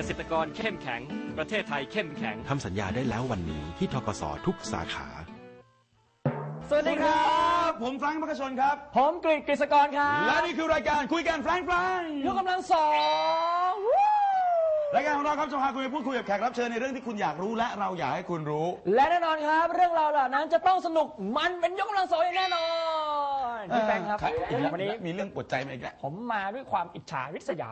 กษตรกรเข้มแข็ง ประเทศไทยเข้มแข็ง ทำสัญญาได้แล้ววันนี้ที่ทกสทุกสาขา สวัสดีครับ ผมแฟรงค์มกชนครับ ผมกฤษกฤษกรครับ และนี่คือรายการคุยกันแฟรงค์แฟรงค์ยกกำลังสองวู้รายการของเราครับจะพาคุณไปพูดคุยกับแขกรับเชิญในเรื่องที่คุณอยากรู้และเราอยากให้คุณรู้ และแน่นอนครับ เรื่องราวเหล่านั้นจะต้องสนุกมันเป็นยกกำลังสองอย่างแน่นอน พี่แฟรงค์ครับ อีกแล้ววันนี้มีเรื่องปวดใจมาอีกแล้ว ผมมาด้วยความอิจฉาริษยา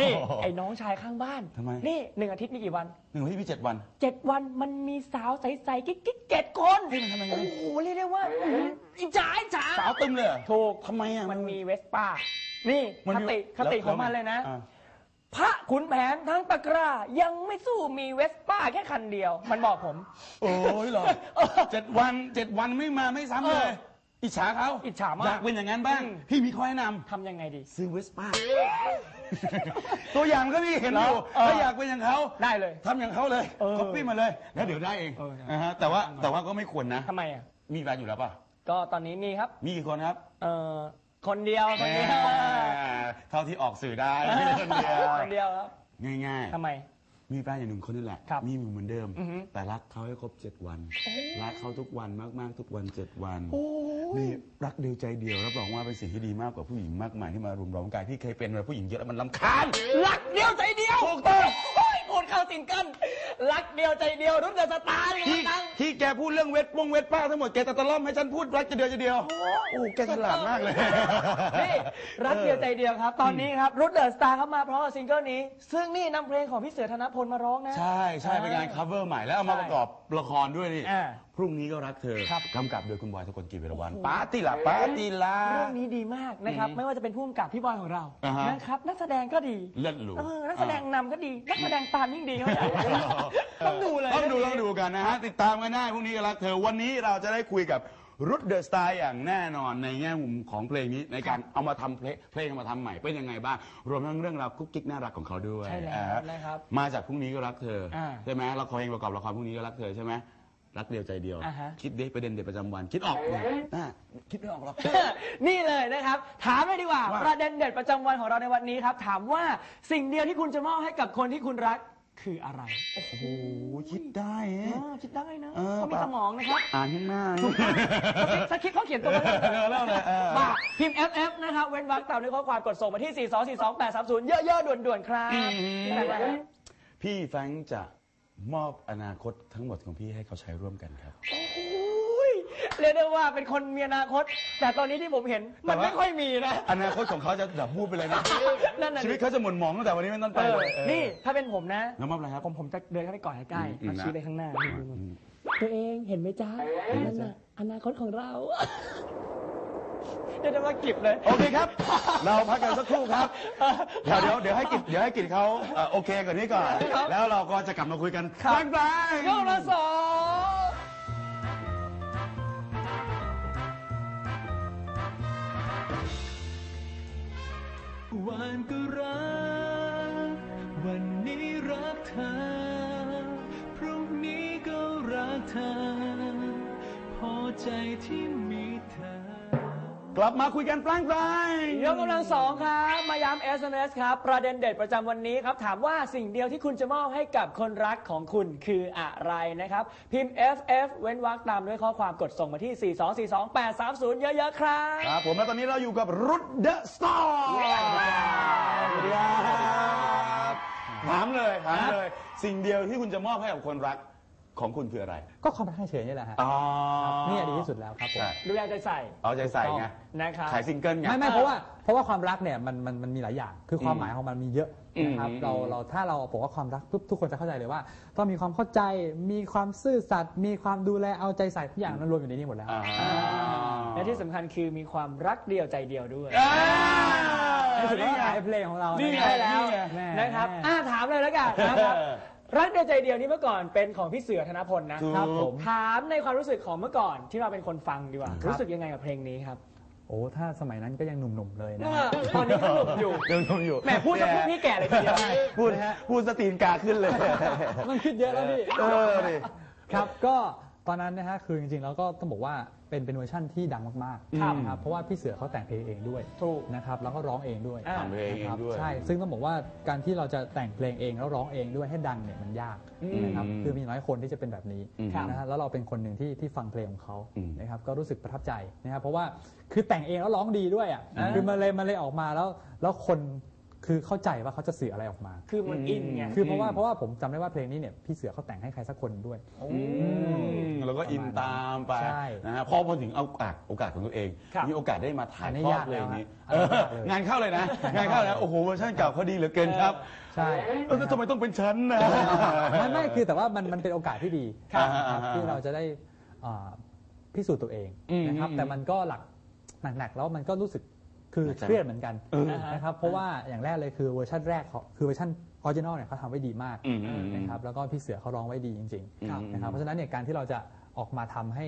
นี่ ไอ้น้องชายข้างบ้าน ทำไม นี่หนึ่งอาทิตย์มีกี่วันหนึ่งวันที่มีเจ็ดวัน เจ็ดวันมันมีสาวใสๆกิ๊กกิ๊กเจ็ดคนเฮ้ยมันทำยังไงโอ้โหเรียกได้ว่าอื้อหืออิจฉาอิจฉาสาวตึมเลยเหรอถูกทำไมอะ มันมีเวสป้า นี่มันคมีติคติของมันเลยนะ อ่า พระขุนแผนทั้งตะกร้ายังไม่สู้มีเวสป้าแค่คันเดียว มันบอกผม โอ้ยเหรอเออเจ็ดวันเจ็ดวันไม่มาไม่ซ้ำเลเอยอ อิจฉาเขาอิจฉามากอยากเป็นอย่างนั้นบ้าง อืม พี่มีข้อแนะนทำยังไงดีำซื้อเวสป้า ตัวอย่างก็พี่เห็นอยู่ เออ ถ้าอยากเป็นอย่างเขาได้เลย ทำอย่างเขาเลยเออ ก๊อปปี้มาเลย แล้วเดี๋ยวได้เองเออ นะฮะแต่ว่าแต่ว่าก็ไม่ควรนะ ทำไมอะ มีแฟนอยู่แล้วป่ะ ก็ตอนนี้มีครับ มีกี่คนครับเอ่อ คนเดียวคนเดียวแหมเท่าที่ออกสื่อได้มีคนเดียวคนเดียวครับ ง่ายทำไมๆ มีแฟนอย่างหนึ่งคนนี่แหละ ครับมีอยู่เหมือนเดิม อือฮึ แต่รักเขาให้ครบเจ็ดวัน รักเขาทุกวันมากๆ ทุกวันเจ็ดวันนี่รักเดียวใจเดียวรับรองว่าเป็นสิ่งที่ดีมากกว่าผู้หญิงมากมายที่มารุมเร้ากายพี่เคยเป็นเวลาผู้หญิงเยอะแล้วมันลำคาญรักเดียวใจเดียวถูกต้อง โอ้ยโอนเข้าสิงกันรักเดียวใจเดียวรุ่นเดอะสตาร์เลยที่นะที่แกพูดเรื่องเวทปงเวทป้าทั้งหมดแกจะตะล่อมให้ฉันพูดรักจะเดียวจะเดียวโอ้แกฉลาดมากเลยนี่รักเดียวใจเดียวครับ ตอนนี้ครับรุ่นเดอะสตาร์เข้ามาเพราะซิงเกิลนี้ ซึ่งนี่นำเพลงของพี่เสือธนพลมาร้องนะ ใช่ใช่เป็นงาน cover ใหม่แล้วเอามาใช่ประกอบละครด้วยนี่อ่า พรุ่งนี้ก็รักเธอครับ กำกับโดยคุณบอยทกลกิจวิรวันปาติละปาติละเรื่องนี้ดีมากนะครับอืมไม่ว่าจะเป็นผู้กำกับพี่บอยของเราอ่าฮะ นะครับ นักแสดงก็ดีเลิศหรู เออนักแสดงนำก็ดี นักแสดงตามยิ่งดีเขาใหญ่ต้องดูเลย ต้องดูเรื่ต้องดูกันนะฮะ ติดตามกันได้พรุ่งนี้ก็รักเธอวันนี้เราจะได้คุยกับรุดเดอะสไตล์อย่างแน่นอนในแง่มุมของเพลงนี้ในการเอามาทำเพลงเพลงเอามาทำใหม่เป็นยังไงบ้าง รวมทั้งเรื่องราวกุ๊กกิ๊กน่ารักของเขาด้วยใช่แล้วอ่านะครับมาจากพรุ่งนี้ก็รักเธออา ใช่ไหมละครเพลงประกอบละครพรุ่งนี้ก็รักเธอใช่ไหม รักเดียวใจเดียว อ่าฮะ คิดดิประเด็นเด็ดประจำวันคิดออกเนี่ยอ่าคิดไม่ออกหรอก นี่เลยนะครับ ถามเลยดีกว่า ว่า ประเด็นเด็ดประจำวันของเราในวันนี้ครับ ถามว่าสิ่งเดียวที่คุณจะมอบให้กับคนที่คุณรักคืออะไรโอ้โหคิดได้เอเอ๊ะอคิดได้นะเออ เขามีสมองนะครับ อ่านข้างหน้า สคริปต์เขาเขียนตัวมาเออเล่าเลยเออบ้าพิมพ์ FF นะครับเว้นวรรคตามด้วยข้อความกดส่งมาที่ 4 2 4 2 8 3 0 เยอะๆด่วนๆ ครับนี่แหละครับพี่แฟรงค์จะ มอบอนาคตทั้งหมดของพี่ให้เขาใช้ร่วมกันครับ โอ้ยเรียกได้ว่าเป็นคนมีอนาคต แต่ตอนนี้ที่ผมเห็นมันไม่ค่อยมีนะ อนาคตของเขาจะดับวูบไปเลยนะ นั่นน่ะดิชีวิตเขาจะหม่นหมองตั้งแต่วันนี้เป็นต้นไปเออเลยเออนี่ถ้าเป็นผมนะ แล้วมอบอะไรครับ ผมผมจะเดินเข้าไปก่อนใกล้อืมๆมาชี้นะไปข้างหน้า อืม ตัวเองเห็นไหมจ๊ะนั่นน่ะอนาคตของเรา เดี๋ยวจะมากิบเลย โอเคครับ เราพักกันสักครู่ครับ เดี๋ยวเดี๋ยวเดี๋ยวให้กิจเดี๋ยวให้กิจเขาเอ่อโอเคก่อนนี้ก่อนแล้วเราก็จะกลับมาคุยกันครับแฟรงค์แฟรงค์ยกละสองวันก็รัก วันนี้รักเธอ พรุ่งนี้ก็รักเธอ พอใจที่มีเธอ กลับมาคุยกันแฟรงค์แฟรงค์ยกกำลังสองครับ มาย้ำ SMS ครับ ประเด็นเด็ดประจำวันนี้ครับ ถามว่าสิ่งเดียวที่คุณจะมอบให้กับคนรักของคุณคืออะไรนะครับ พิมพ์ FF เว้นวรรคตามด้วยข้อความกดส่งมาที่ 4242830 เยอะๆ ครับครับผมและตอนนี้เราอยู่กับรุดเดอะสตาร์สวัสดีครับถามเลยถามเลย สิ่งเดียวที่คุณจะมอบให้กับคนรัก ของคุณคืออะไรก็ความรักให้เฉยนี่แหละฮะอ๋อนี่ดีที่สุดแล้วครับผมใช่ดูแลใจใส่เอาใจใส่ไงนะครับ ขายซิงเกิลไง ไม่ไม่เพราะว่าเพราะว่าความรักเนี่ยมันมันมันมีหลายอย่าง คือความหมายของมันมีเยอะนะครับอืมเราเราถ้าเราบอกว่าความรักปุ๊บทุกคนจะเข้าใจเลยว่า ต้องมีความเข้าใจมีความซื่อสัตย์มีความดูแลเอาใจใส่ทุกอย่างมันรวมอยู่ในนี้หมดแล้วอ่าและที่สำคัญคือมีความรักเดียวใจเดียวด้วยอ่าในสุดนี่ก็ไงขายเพลงของเรานี่นี่ไงใช่แล้วแม่นะครับอ่าถามเลยแล้วกันนะครับ รักเดียวใจเดียวนี่เมื่อก่อนเป็นของพี่เสือธนพลนะถูก ครับผมถามในความรู้สึกของเมื่อก่อนที่เราเป็นคนฟังดีกว่าครับรู้สึกยังไงกับเพลงนี้ครับโอ้ถ้าสมัยนั้นก็ยังหนุ่มๆเลยนะตอนนี้ก็หนุกอยู่ยังงงอยู่แหมพูดจะพูดพี่แก่เลยทีเดียวพูดพูดสตีนกาขึ้นเลย มันคิดเยอะแล้วพี่ เออดิ ครับก็ตอนนั้นนะฮะคือจริงๆแล้วก็ต้องบอกว่า เเป็นเป็นเวอร์ชั่นที่ดังมากครับ ๆนะครับเพราะว่าพี่เสือเขาแต่งเพลงเองด้วยถูก นะครับแล้วก็ร้องเองด้วยอ่า ทำเพลงเองนะครับด้วย ใช่ซึ่งต้องบอกว่าการที่เราจะแต่งเพลงเองแล้วร้องเองด้วยให้ดังเนี่ยมันยากอืมนะครับคือมีน้อยคนที่จะเป็นแบบนี้อืมนะฮะแล้วเราเป็นคนหนึ่งที่ที่ฟังเพลงของเขาอืม นะครับก็รู้สึกประทับใจนะครับเพราะว่าคือแต่งเองแล้วร้องดีด้วยอะอ่า คือมันเลยมันเลยออกมาแล้วแล้วคน คือเข้าใจว่าเขาจะสื่ออะไรออกมา คือมันอินไง คือเพราะว่าเพราะว่าผมจำได้ว่าเพลงนี้เนี่ยพี่เสือเขาแต่งให้ใครสักคนด้วยอืมแล้วก็อินตามไปใช่นะฮะพอพอถึงเอาโอกาสโอกาสของตัวเอง ครับมีโอกาสได้มาถ่ายอันนี้ทอดยากเพลงแล้วนี้ฮะอันนี้ยากเลย งานเข้าเลยนะ งานเข้าแล้วโอ้โหเวอร์ชันเก่าเขาดีเหลือเกินครับใช่ เออแล้วทำไมต้องเป็นฉันนะ ไม่ไม่คือแต่ว่ามันมันเป็นโอกาสที่ดีครับนะครับอ่าที่เราจะได้อ่าพิสูจน์ตัวเองอืมนะครับ อืมแต่มันก็หลักหนักๆแล้วมันก็รู้สึก คือหนักใจเครียดเหมือนกันเออนะครับเพราะว่าอย่างแรกเลยคือเวอร์ชันแรกเขาคือเวอร์ชันออริจินอลเนี่ยเขาทำไว้ดีมากอืมอืมนะครับแล้วก็พี่เสือเขาร้องไว้ดีจริงครับๆนะครับเพราะฉะนั้นเนี่ยการที่เราจะออกมาทำให้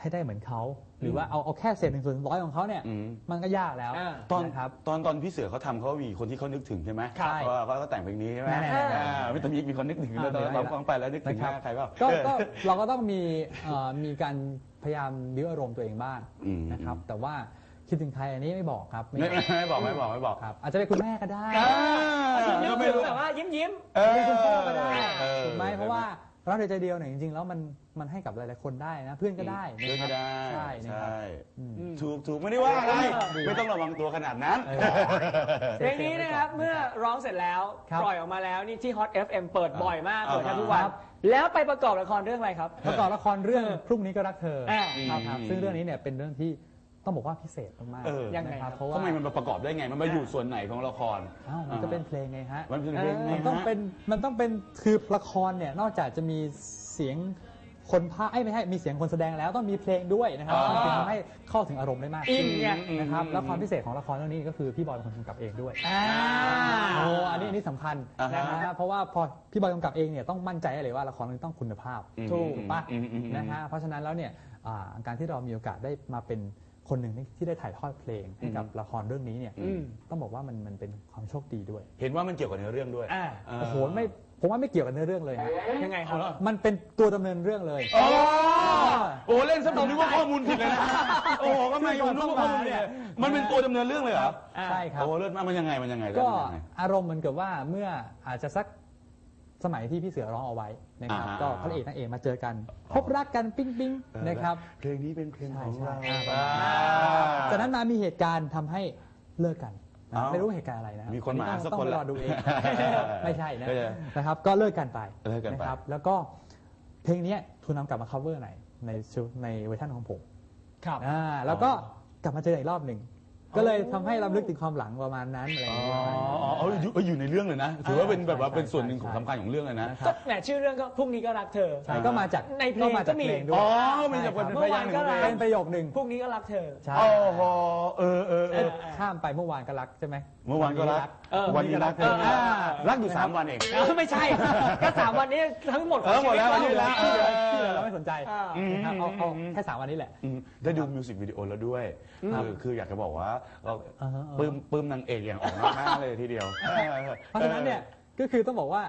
ให้ได้เหมือนเขาหรือว่าเอาเอาแค่เศษหนึ่งส่วนร้อยของเขาเนี่ยอืมมันก็ยากแล้วอ่าตอนนะครับตอนตอนพี่เสือเขาทำเขามีคนที่เขานึกถึงใช่ไหมใช่ว่าเขาก็แต่งเพลงนี้ใช่ไหมแน่ๆๆอ่าไม่ต้องมีมีคนนึกถึงเลยตอนอ่าเราฟังไปแล้วนึกถึงหนะครับน้าใครเปล่าก็เออก็เราก็ต้องมีเอ่อมีการพยายามบิ้วอารมณ์ตัวเองบ้างอืมนะครับแต่ว่า คิดถึงใครอันนี้ไม่บอกครับไม่ไม่ไม่บอกไม่บอกไม่บอกครับ อาจจะเป็นคุณแม่ก็ได้อ่านึกก็ถึไม่งรู้แต่ว่ายิ้มยิ้มเออเป็นคุณพ่อก็ได้ออถูกไหมเพราะว่ารักเดียวใจเดียวเนี่ยจริงๆแล้วมันมันให้กับหลายๆคนได้นะเพื่อนก็ได้เพื่อนก็ได้ใช่นะครับใช่อืมถูกถูกไม่ได้ว่าอะไรไม่ต้องระวังตัวขนาดนั้นเออเพลงนี้นะครับเมื่อร้องเสร็จแล้วครับปล่อยออกมาแล้วนี่ที่ Hot FM เปิดบ่อยมากอ่าเปิดแทบทุกวันครับแล้วไปประกอบละครเรื่องอะไรครับ ประกอบละครเรื่องพรุ่งนี้ก็รักเธออ่าครับครับอืมซึ่งเรื่องนี้เนี่ยเป็นเรื่องที่ ต้องบอกว่าพิเศษมากเออ ๆยังไงนะคครัรับบเพราะว่าทำไมมันมาประกอบได้ไง มันมาอยู่ส่วนไหนของละคร อ้าวมันก็เป็นเพลงไงฮะมันเป็นเพลงไงมันต้องฮะเป็นมันต้องเป็นคือละครเนี่ยนอกจากจะมีเสียงคนพากย์เอ้ยไม่ใช่มีเสียงคนแสดงแล้วต้องมีเพลงด้วยนะครับอ่า มันจึงทำให้เข้าถึงอารมณ์ได้มากอิขึ้นไง นะครับแล้วความพิเศษของละครเรื่องนี้ก็คือพี่บอยเป็นคนกำกับเองด้วย อ่า โอ้อันนี้อันนี้สำคัญอ่าฮะนะฮะเพราะว่าพอพี่บอยกำกับเองเนี่ยต้องมั่นใจได้เลยว่าละครเรื่องนี้ต้องคุณภาพอืมถูกถูกปะอืมอืมอืมนะฮะเพราะฉะนั้นแล้วเนี่ยอ่าการที่เรามีโอกาสได้มาเป็น คนหนึ่งที่ได้ถ่ายทอดเพลงให้กับละครเรื่องนี้เนี่ยอืมต้องบอกว่ามันมันเป็นความโชคดีด้วย เห็นว่ามันเกี่ยวกับเนื้อเรื่องด้วยอ่าเออโอ้โหไม่ผมว่าไม่เกี่ยวกับเนื้อเรื่องเลยฮะยังไงครับมันเป็นตัวดำเนินเรื่องเลยโอ้โอ้เล่นซะผมนึกว่าข้อมูลผิดเลยนะโอ้ก็ไม่ผมนึกว่าข้อมูลเนี่ยมันเป็นตัวดำเนินเรื่องเลยเหรออ่าใช่ครับโอ้เลิศมากมันยังไงมันยังไงก็มันยังไงอารมณ์เหมือนกับว่าเมื่ออาจจะสัก สมัยที่พี่เสือร้องเอาไว้นะครับ อ่าฮะ ก็พระเอกนางเอกมาเจอกัน พบรักกันปิ๊งปิ๊งเออนะครับ เพลงนี้เป็นเพลงของเราใช่ใช่อ่าจากนั้นมามีเหตุการณ์ทำให้เลิกกันนะเอ้าไม่รู้เหตุการณ์อะไรนะมีคนมาต้องสักต้องคนไปละรอดูเองไม่ใช่นะไม่ใช่นะครับ ก็เลิกกันไปเลิกกันไปนะครับแล้วก็เพลงเนี้ยทูนนำกลับมา cover ไหนในชุดในเวอร์ชันของผมครับ อ่าแล้วก็กลับมาเจออีกรอบหนึ่ง ก็เลยทำให้รำลึกถึงความหลังประมาณนั้นอะไรอย่างอ๋อเงี้ยอ๋ออ๋ออยู่อยู่ในเรื่องเลยนะ ถือว่าเป็นแบบว่าใช่เป็นส่วนหนึ่งใช่ของสำคัญของเรื่องเลยนะ ก็แหมชื่อเรื่องก็พรุ่งนี้ก็รักเธอ ใช่ก็มาจากในเพลงมาจากก็มี เพลงด้วยอ๋อมีจากคนเป็นพยานหนึ่งเมื่อวานก็เป็นประโยคหนึ่งพรุ่งนี้ก็รักเธอ ใช่โอ้โหเออเออเออ ข้ามไปเมื่อวานก็รักใช่ไหม เมื่อวานก็รัก เออ วันนี้รักเออเออ รักอยู่สามวันเองเออไม่ใช่ก็สามวันนี้ทั้งหมดของเออหมดแล้วชีวิตหมดแล้วที่เหลือที่เหลือเราไม่สนใจอ่า นะครับเอาเอาแค่สามวันนี้แหละ อืมได้ดูมิวสิกวิดีโอแล้วด้วย คือคืออยากจะบอกว่าเราอ่าฮะ ปลื้มปลื้มนางเอกอย่างออกนอกหน้าเลยทีเดียวเพราะฉะนั้นเนี่ยก็คือต้องบอกว่า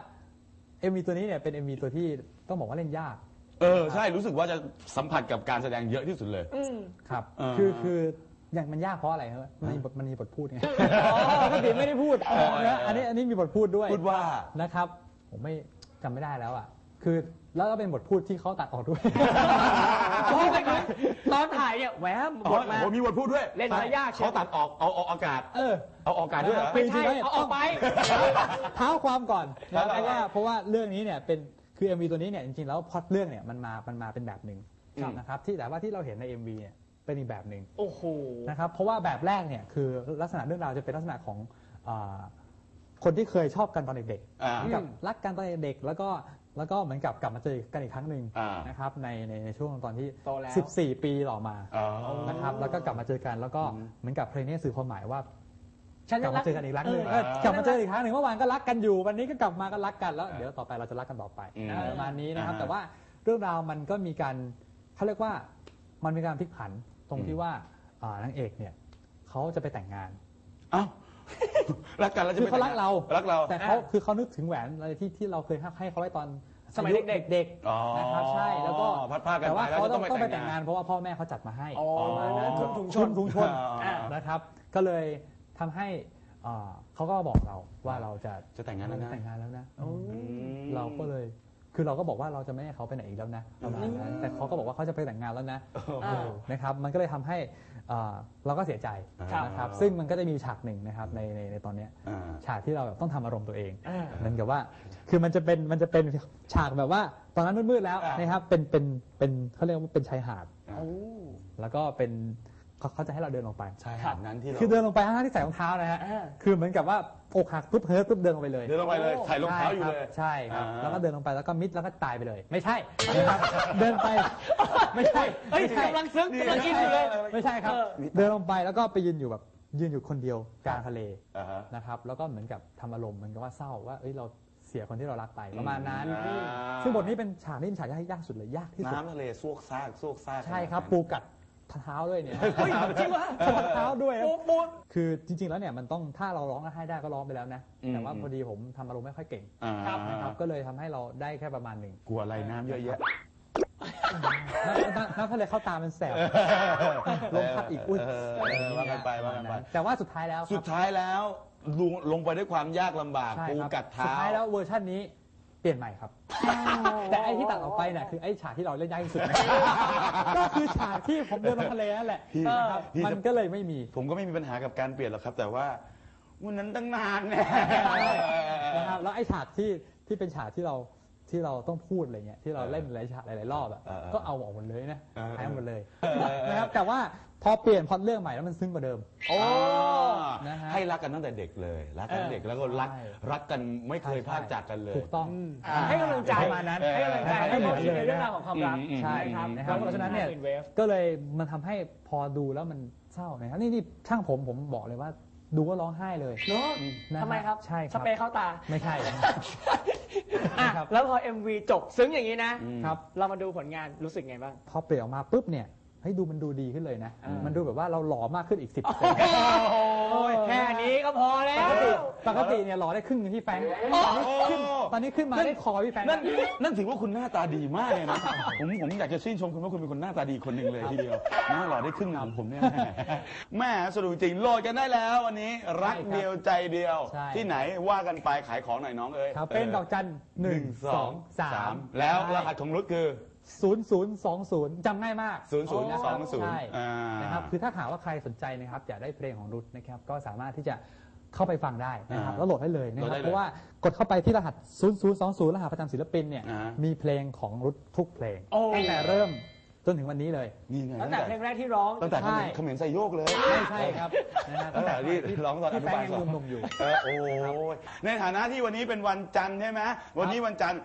MV ตัวนี้เนี่ยเป็น MV ตัวที่ต้องบอกว่าเล่นยากเออใช่รู้สึกว่าจะสัมผัสกับการแสดงเยอะที่สุดเลย อืม ครับเออคือคืออย่างมันยากเพราะอะไรครับมันมีบทมันมีบทพูดไงปกติไม่ได้พูดนะอันนี้อันนี้มีบทพูดด้วย พูดว่า นะครับ ผมไม่จำไม่ได้แล้วอะ คือ แล้วก็เป็นบทพูดที่เขาตัดออกด้วยที่ไปคือตอนถ่ายเนี่ยแหวมบทมาโอ้มีบทพูดด้วยเล่นมายากเชียวเขาตัดออกเอาเอาอากาศ เออ เอาอากาศด้วยเหรอ ไม่ใช่เอาออกไป เท้าความก่อนครันะบเพราะว่าเพราะว่าเรื่องนี้เนี่ยเป็นคือ MV ตัวนี้เนี่ยจริงๆแล้วพล็อตเรื่องเนี่ยมันมามันมาเป็นแบบหนึ่งครับนะครับที่แต่ว่าที่เราเห็นใน MV เนี่ยเป็นอีกแบบหนึ่งโอ้โหนะครับเพราะว่าแบบแรกเนี่ยคือลักษณะเรื่องราวจะเป็นลักษณะของอา คนที่เคยชอบกันตอนเด็กอ่าๆเหมือนกับรักกันตอนเด็กๆแล้วก็แล้วก็เหมือนกับกลับมาเจอกันอีกครั้งหนึ่งอ่าน นะครับในในในช่วงตอนที่ โตแล้ว 14 ปีต่อมาอ๋อ นะครับแล้วก็กลับมาเจอกันแล้วก็เหมือนกับเพลงนี้สื่อความหมายว่า ฉันกยัลับงมารักเจอกันอีกครั้งหนึ่งเอเอออกลับมาเจออีกครั้งหนึ่งเมื่อวานก็รักกันอยู่ วันนี้ก็กลับมาก็รักกันแล้วเออเดี๋ยวต่อไปเราจะรักกันต่อไปอืมอะไรประมาณนี้นะครับ อ่าแต่ว่าเรื่องราวมันก็มีการเขาเรียกว่ามันมีการพลิกผันตรงที่ว่าอ่านางเอกเนี่ยเขาจะไปแต่งงาน เอ้า รักกันแล้วจะคือไปเขารักเรารักเรา แต่เขาคือเขานึกถึงแหวนอะไรที่ที่เราเคยให้เขาไว้ตอนสมัยเด็กๆเด็กอ๋อๆนะครับใช่แล้วก็พัดพรากกันแต่ว่าไปแล้วเขาจะต้ต้อองงไปต้องไปแต่แต่งงงาน งานเพราะว่าพ่อแม่เขาจัดมาให้อ๋อประมาณนั้นทุนถุงชน ทุนชนอ่า นะครับ ก็เลยทำให้อ่าเขาก็บอกเราว่าเราจะจะแต่งงานแล้วนะ แต่งงานแล้วนะอืมเราก็เลย คือเราก็บอกว่าเราจะไม่ให้เขาไปไหนอีกแล้วนะประมาณนั้นแต่เขาก็บอกว่าเขาจะไปแต่งงานแล้วนะอ่านะครับ มันก็เลยทำให้อ่าเราก็เสียใจครับนะครับ ซึ่งมันก็จะมีฉากหนึ่งนะครับในในในตอนเนี้ยอ่า ฉากที่เราแบบต้องทำอารมณ์ตัวเองอ่าเหมือนกับว่า คือมันจะเป็นมันจะเป็นฉากแบบว่าตอนนั้นมืดๆแล้วอ่าน นะครับเป็นเป็นเป็นเขาเรียกว่าเป็นชายหาด โอ้ แล้วก็เป็น เขาเขาจะให้เราเดินลงไป ใช่หาดนั้นที่เราคือเดินลงไปทั้งที่ใส่รองเท้านะฮะ อ่า คือเหมือนกับว่าอกหักปุ๊บเฮิร์ตปุ๊บเดินลงไปเลย เดินลงไปเลยใส่รองเท้าอยู่เลยใช่ครับ อ่า แล้วก็เดินลงไปแล้วก็มิดแล้วก็ตายไปเลย ไม่ใช่นะครับเดินไป ไม่ใช่เฮ้ยไม่ใช่กำลังซึ้งกำลังกินอยู่เลย ไม่ใช่ครับ เออ เดินลงไปแล้วก็ไปยืนอยู่แบบยืนอยู่คนเดียวกลางทะเลอ่าฮะ นะครับ แล้วก็เหมือนกับทำอารมณ์เหมือนกับว่าเศร้าว่าเอ้ยเราเสียคนที่เรารักไปประมาณนั้นอ่าซึ่งบทนี้เป็นฉากที่เป็นฉากยากสุดเลยยากที่สุด น้ำทะเลซวกซากซวกซากใช่ครับ ปูกัด เท้าด้วยเนี่ยเฮ้ยจริงวะปูกัดเท้าด้วยปูปูคือจริง ๆ แล้วเนี่ยมันต้องถ้าเราร้องให้ได้ก็ร้องไปแล้วนะอืมแต่ว่าพอดีผมทำอารมณ์ไม่ค่อยเก่งอ่านะครับก็เลยทำให้เราได้แค่ประมาณหนึ่งกลัวอะไรน้ำเยอะแยะน้ำน้ำน้ำทะเลเข้าตามันแสบลมพัดอีกอุ้ยเออเออว่ากันไปว่ากันไปแต่ว่าสุดท้ายแล้วสุดท้ายแล้วลงลงไปด้วยความยากลำบากใช่ปูครับกัดสุดเท้าท้ายแล้วเวอร์ชันนี้ เปลี่ยนใหม่ครับ แต่ไอ้ที่ตัดออกไปเนี่ยคือไอ้ฉากที่เราเล่นยากที่สุดนะก็คือฉากที่ผมเดินลงทะเลนั่นแหละพี่นะครับพี่ มันก็เลยไม่มี ผมก็ไม่มีปัญหากับการเปลี่ยนหรอกครับ แต่ว่าวันนั้นตั้งนานแน่ นะครับแล้วไอ้ฉากที่ที่เป็นฉากที่เราที่เราต้องพูดอะไรเงี้ยที่เราเล่นหลายฉากหลายๆรอบอะเออเออก็เอาออกหมดเลยนะเออหายหมดเลยเออเออ นะครับแต่ว่า พอเปลี่ยนพล็อตเรื่องใหม่แล้วมันซึ้งกว่าเดิม โอ้นะฮะให้รักกันตั้งแต่เด็กเลย รักกันตั้งแต่เด็กแล้วก็รักใช่รักกันไม่เคยพลากจากกันเลย ถูกต้องให้กำลังใจประมาณนั้นให้กำลังใจให้ให้เหมืเราอนคิดเลในยเรื่องนะราวของความรักอืม ใช่นะครับนะครับเพราะฉะนั้นเนี่ยเป็นเวฟก็เลยมันทำให้พอดูแล้วมันเศร้านะครับนี่นี่ช่างผมผมบอกเลยว่า ดูก็ร้องไห้เลยเนาะนะฮะทำไมครับใช่ครับสเปรย์เข้าตาไม่ใช่อะครับ แล้วพอ MV จบซึ้งอย่างนี้นะ อืม ครับ เรามาดูผลงานรู้สึกไงบ้าง พอเปลี่ยนออกมาปุ๊บเนี่ย เฮ้ยดูมันดูดีขึ้นเลยนะอ่ามัมันดูแบบว่าเราหล่อมากขึ้นอีกสิบโอ้ยแค่นี้ก็พอแล้ปว กติปกติเนี่ยหล่อได้ครึ่งหนึงที่แฟรงค์ตอนนี้ขึ้นตอนนี้ขึ้นมาได้คอพี่แฟรงค์นั่นนั่นถือว่าคุณหน้าตาดีมากเลยนะ ผมผมอยากจะชื่นชมคุณว่าคุณเป็นคนหน้าตาดีคนหนึ่งเลยทีเดียวหน้าหล่อได้ครึ่งหนึ่งของผมเนี่ยแม่สนุกจริงโหลดกันได้แล้ววันนี้รักเดียวใจเดียวใช่ที่ไหนว่ากันไปขายของหน่อยน้องเอ้ยครับเป็นดอกจันหนึ่งสองสามแล้วรหัสของรุดคือ ศูนย์ศูนย์สองศูนย์จำง่ายมากศูนย์ศูนย์ะสองศูนย์ใช่อ่านะครับคือถ้าหากว่าใครสนใจนะครับอยากได้เพลงของรุทนะครับก็สามารถที่จะเข้าไปฟังได้นะครับอ่าแล้วโหลดได้เลยนะคโหลดรับได้เลยเพราะว่ากดเข้าไปที่รหัส 0020 รหัสประจำศิลปินเนี่ยอ่ามีเพลงของรุททุกเพลงโอ้ ตั้งแต่เริ่มจนถึงวันนี้เลย นี่ไงตั้งแต่เพลงแรกที่ร้อง ตั้งแต่ใช่ เขมรใส่โยกเลยไม่ใช่ครับนะฮะตั้งแต่ที่ร้องตอนอที่นุแฟบาลยังสองหนุ่มๆอยู่ เออโอ้ยในฐานะที่วันนี้เป็นวันจันทร์ใช่ไหมวันนี้วันจันทร์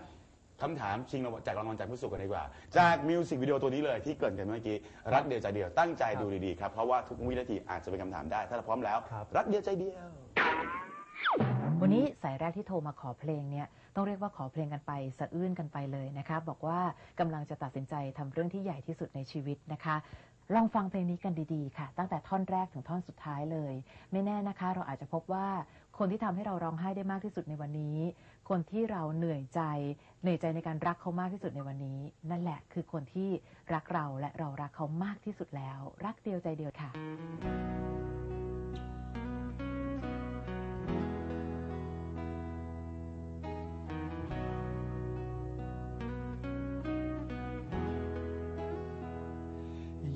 คำถามชิงรางวัลแจกรางวัลจากผู้สุขกันดีกว่า จากมิวสิกวิดีโอตัวนี้เลยที่เกรินกันเมื่อกี้ รักเดียวใจเดียวตั้งใจดูดีๆครับ เพราะว่าทุกวินาทีอาจจะเป็นคำถามได้ ถ้าเราพร้อมแล้ว ครับ รักเดียวใจเดียว วันนี้สายแรกที่โทรมาขอเพลงเนี่ยต้องเรียกว่าขอเพลงกันไปสะอื้นกันไปเลยนะคะบอกว่ากำลังจะตัดสินใจทำเรื่องที่ใหญ่ที่สุดในชีวิตนะคะ ลองฟังเพลงนี้กันดีๆ ค่ะ ตั้งแต่ท่อนแรกถึงท่อนสุดท้ายเลย ไม่แน่นะคะ เราอาจจะพบว่าคนที่ทำให้เราร้องไห้ได้มากที่สุดในวันนี้ คนที่เราเหนื่อยใจ เหนื่อยใจในการรักเขามากที่สุดในวันนี้ นั่นแหละคือคนที่รักเราและเรารักเขามากที่สุดแล้ว รักเดียวใจเดียวค่ะ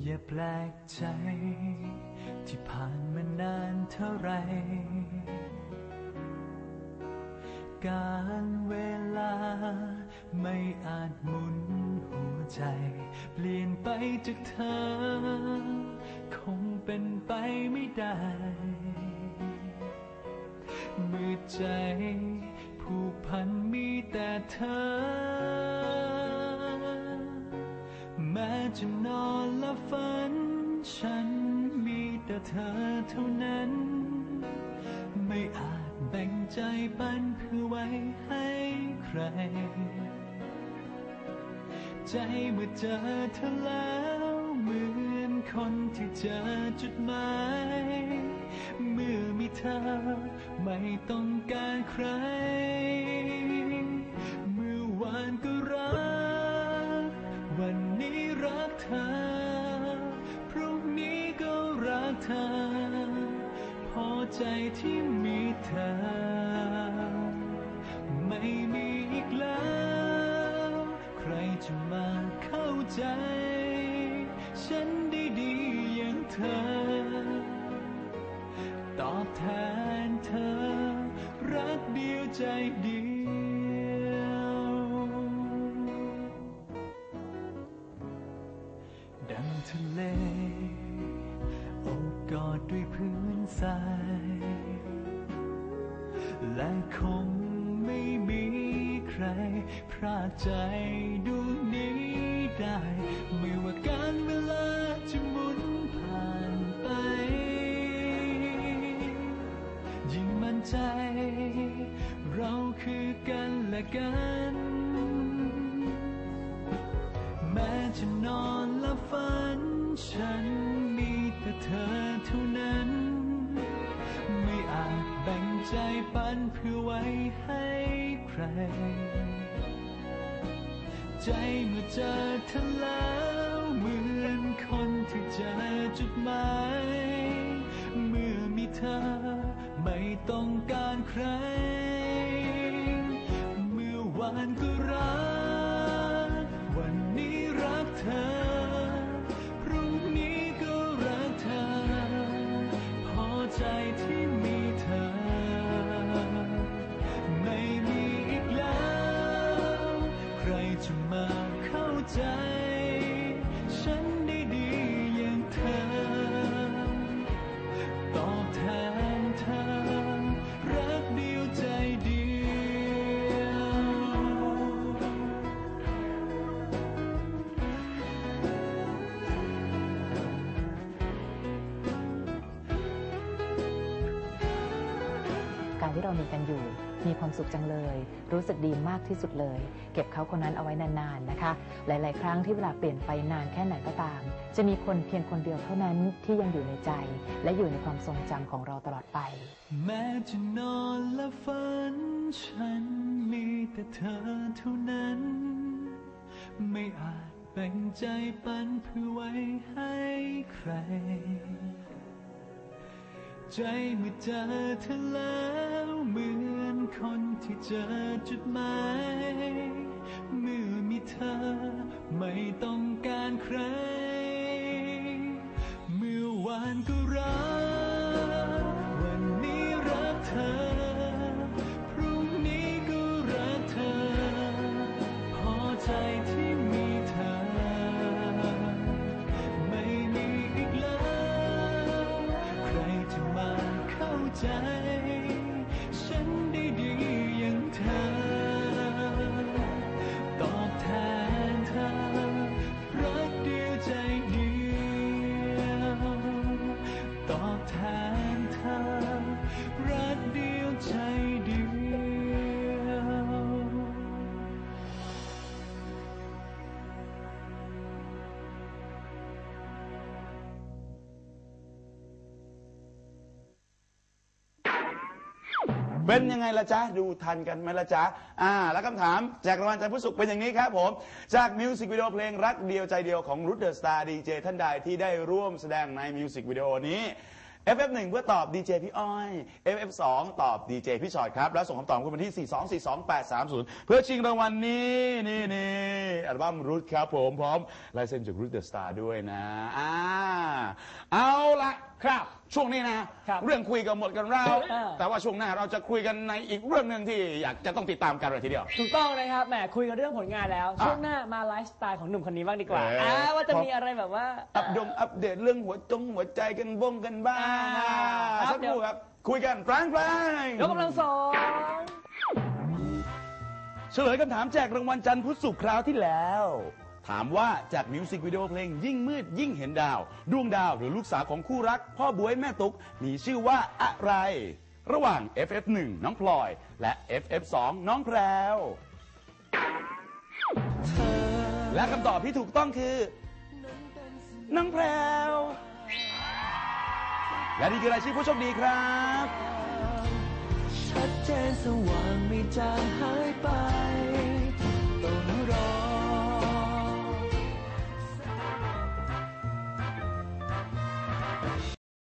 อย่าแปลกใจ ที่ผ่านมานานเท่าไหร การเวลา ไม่อาจหมุนหัวใจ เปลี่ยนไปจากเธอ คงเป็นไปไม่ได้เมื่อใจผูกพันมีแต่เธอ แม้จะนอนและฝัน ฉันมีแต่เธอเท่านั้น ไม่อาจ แบ่งใจปันเพื่อไว้ให้ใคร ใจเมื่อเจอเธอแล้วเหมือนคนที่เจอจุดหมายเมื่อมีเธอไม่ต้องการใคร เมื่อวานก็รัก วันนี้รักเธอ พรุ่งนี้ก็รักเธอ ใจที่มีเธอ ไม่มีอีกแล้ว ใครจะมาเข้าใจ ฉันได้ดีอย่างเธอ ตอบแทนเธอ รักเดียวใจเดียว พรากใจดวงนี้ได้ ไม่ว่าการเวลาจะหมุนผ่านไป ยิ่งมั่นใจ เราคือกันและกัน แม้จะนอนและฝัน ฉันมีแต่เธอเท่านั้น ไม่อาจแบ่งใจปันเพื่อไว้ให้ใคร ใจเมื่อเจอเธอแล้วเหมือนคนที่เจอจุดหมายเมื่อมีเธอไม่ต้องการใคร เรามีกันอยู่ มีความสุขจังเลย รู้สึกดีมากที่สุดเลย เก็บเขาคนนั้นเอาไว้นานๆนะคะ หลาย ๆ ครั้งที่เวลาเปลี่ยนไปนานแค่ไหนก็ตาม จะมีคนเพียงคนเดียวเท่านั้นที่ยังอยู่ในใจ และอยู่ในความทรงจำของเราตลอดไป แม้จะนอนและฝัน ฉันมีแต่เธอเท่านั้น ไม่อาจแบ่งใจปันเพื่อไว้ให้ใคร ใจเมื่อเจอเธอแล้ว ที่เจอจุดหมายเมื่อมีเธอไม่ต้องการใคร เมื่อวานก็รัก เป็นยังไงละจ๊ะ ดูทันกันไหมละจ๊ะ อ่า แล้วคำถามจากรางวัลจันทร์ผู้สุขเป็นอย่างนี้ครับผม จากมิวสิกวิดีโอเพลงรักเดียวใจเดียวของรุ t เดอ e สตาร์ดีเจท่านใดที่ได้ร่วมแสดงในมิวสิกวิดีโอนี้ FF1 เพื่อตอบดีเจพี่อ้อย FF2 ตอบดีเจพี่ชอตครับ แล้วส่งคำตอบคุณมาที่ 4242830 เพื่อชิงรางวัลนี้นี่นี่อัลบั้มรุ t ครับผมพร้อมลายเซ็นจากรุ t เดอ e สตาร์ด้วยนะอ่าเอาละ ครับ ช่วงนี้นะครับเรื่องคุยกันหมดกันแล้ว เออ แต่ว่าช่วงหน้าเราจะคุยกันในอีกเรื่องหนึ่งที่อยากจะต้องติดตามกันเลยทีเดียว ถูกต้องนะครับแหมคุยกันเรื่องผลงานแล้ว อะช่วงหน้ามาไลฟ์สไตล์ของหนุ่มคนนี้บ้างดีกว่าเอออ่อ่าว่าจะมีอะไรแบบว่า อัปดงอัปเดตเรื่องหัวจงหัวใจกันบ้งกันบ้างอ่าสักครู่ครับ คุยกันแฟรงค์แฟรงค์ยกกำลังสอง เฉลยคำถามแจกรางวัลจันทร์พุธศุกร์คราวที่แล้ว ถามว่าจากมิวสิกวิดีโอเพลงยิ่งมืดยิ่งเห็นดาว ดวงดาวหรือลูกสาวของคู่รัก พ่อบวยแม่ตุ๊กมีชื่อว่าอะไร ระหว่าง FF1 น้องพลอย และ FF2 น้องแพรวและคำตอบที่ถูกต้องคือ น้องแพรวและนี่คือรายชื่อผู้โชคดีครับ ชัดเจนสว่างไม่จางหาย